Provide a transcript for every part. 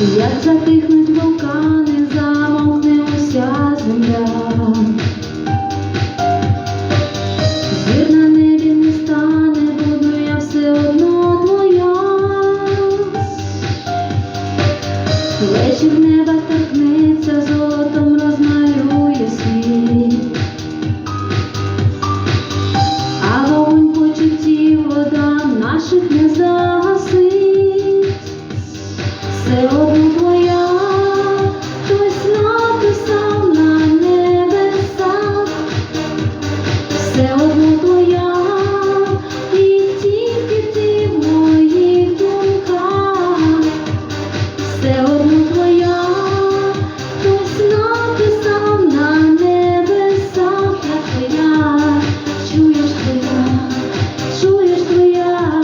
як затихнуть вулкани, замовкне уся земля. Зір на небі не стане, буду я все одно твоя, вечір неба торкне. все одно твоя, весна ти на небесах, як твоя, чуєш твоя, чуєш твоя,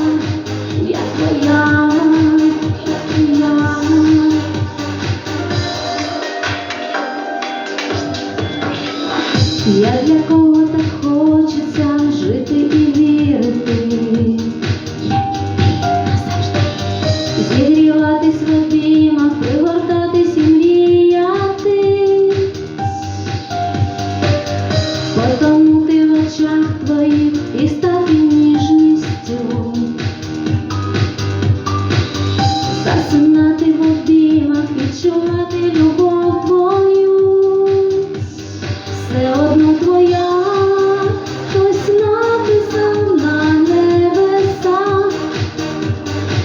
я твоя, я твоя. Я для кого так хочеться жити і вірити. Зігріла Вона твоя, хтось написав на небеса,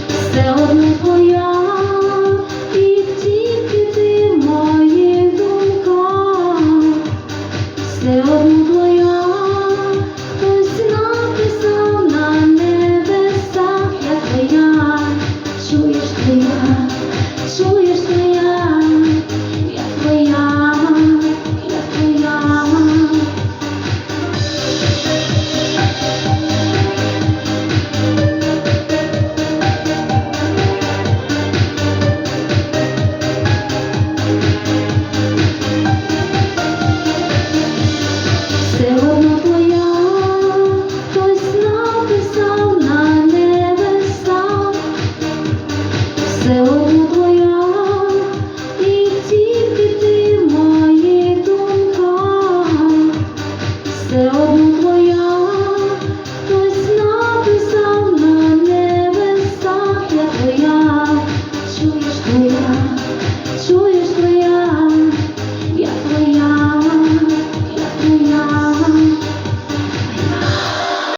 все одно.